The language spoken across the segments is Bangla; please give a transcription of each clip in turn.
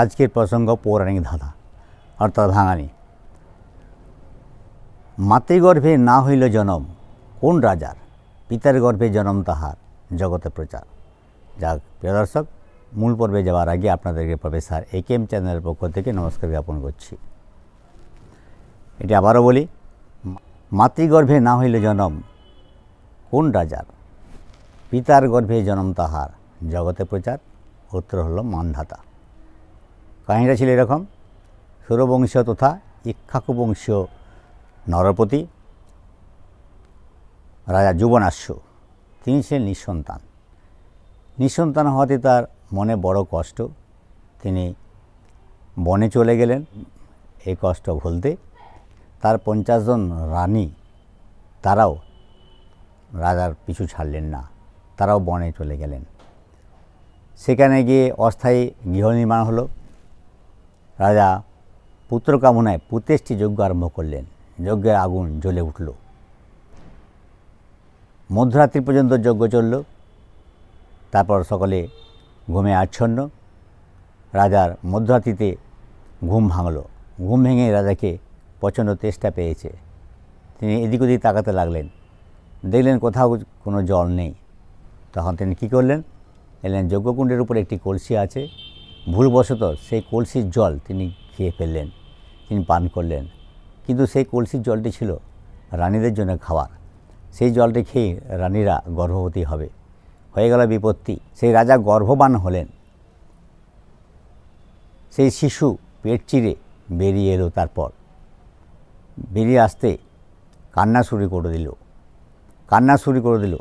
আজকের প্রসঙ্গ পৌরাণিক ধাঁধা, অর্থাৎ ভাঙানি মাতৃগর্ভে না হইল জনম, কোন রাজার? পিতার গর্ভে জনম তাহার, জগতে প্রচার। যাক, প্রিয় দর্শক, মূল পর্বে যাওয়ার আগে আপনাদেরকে প্রফেসর এ কে এম চ্যানেলের পক্ষ থেকে নমস্কার জ্ঞাপন করছি। এটি আবারও বলি মাতৃগর্ভে না হইল জনম, কোন রাজার? পিতার গর্ভে জনম তাহার, জগতে প্রচার, উত্তর হলো মানধাতা। কাহিনীটা ছিল এরকম। সুরবংশীয় তথা ইক্ষাকু বংশীয় নরপতি, রাজা যুবনাশ্য, তিনি ছিলেন নিঃসন্তান। নিঃসন্তান হওয়াতে তার মনে বড় কষ্ট। তিনি বনে চলে গেলেন এই কষ্ট ভুলতে। তার পঞ্চাশ জন রানী, তারাও রাজার পিছু ছাড়লেন না, তারাও বনে চলে গেলেন। সেখানে গিয়ে অস্থায়ী গৃহ নির্মাণ হলো। রাজা পুত্র কামনায় পুতেষ্টি যজ্ঞ আরম্ভ করলেন। যজ্ঞের আগুন জ্বলে উঠল। মধ্যরাত্রি পর্যন্ত যজ্ঞ চলল। তারপর সকলে ঘুমে আচ্ছন্ন। রাজার মধ্যরাত্রিতে ঘুম ভাঙল। ঘুম ভেঙে রাজাকে প্রচণ্ড তেষ্টা পেয়েছে। তিনি এদিক ওদিক তাকাতে লাগলেন। দেখলেন কোথাও কোনো জল নেই। তখন তিনি কী করলেন? এলেন যজ্ঞকুণ্ডের উপর একটি কলসি আছে। ভুলবশত সেই কলসির জল তিনি খেয়ে ফেললেন, তিনি পান করলেন। কিন্তু সেই কলসির জলটি ছিল রানীদের জন্য খাওয়ার। সেই জলটি খেয়ে রানীরা গর্ভবতী হবে। হয়ে গেল বিপত্তি। সেই রাজা গর্ভবান হলেন। সেই শিশু পেট চিরে বেরিয়ে এলো তারপর। বেরিয়ে আসতে কান্না শুরু করে দিল। কান্না শুরু করে দিল।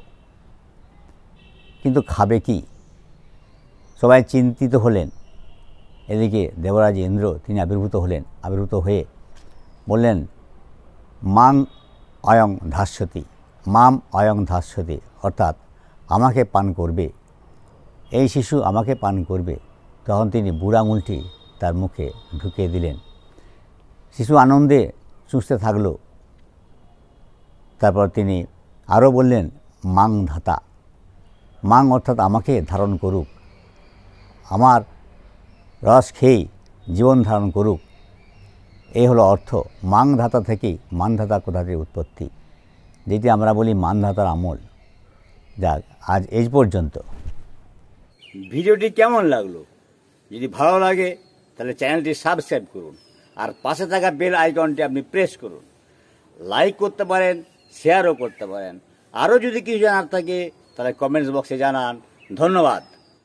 কিন্তু খাবে কি? সবাই চিন্তিত হলেন। এদিকে দেবরাজ ইন্দ্র তিনি আবির্ভূত হলেন, আবির্ভূত হয়ে বললেন মাং অয়ং ধাস্যতি, মাম অয়ং ধাস্যতি, অর্থাৎ আমাকে পান করবে। এই শিশু আমাকে পান করবে। তখন তিনি বুড়া আঙুলটি তার মুখে ঢুকিয়ে দিলেন। শিশু আনন্দে চুষতে থাকল। তারপর তিনি আরও বললেন, মাং ধাতা, মাং অর্থাৎ আমাকে ধারণ করুক। আমার রস খেয়েই জীবন ধারণ করুক। এই হলো অর্থ। মাং ধাতা থেকেই মানধাতা কোথাতে উৎপত্তি? যেটি আমরা বলি মানধাতার আমল। যাক, আজ এই পর্যন্ত। ভিডিওটি কেমন লাগল? যদি ভালো লাগে, তাহলে চ্যানেলটি সাবস্ক্রাইব করুন। আর পাশে থাকা বেল আইকনটি আপনি প্রেস করুন। লাইক করতে পারেন, শেয়ারও করতে পারেন। আরও যদি কিছু জানার থাকে, তাহলে কমেন্টস বক্সে জানান। ধন্যবাদ।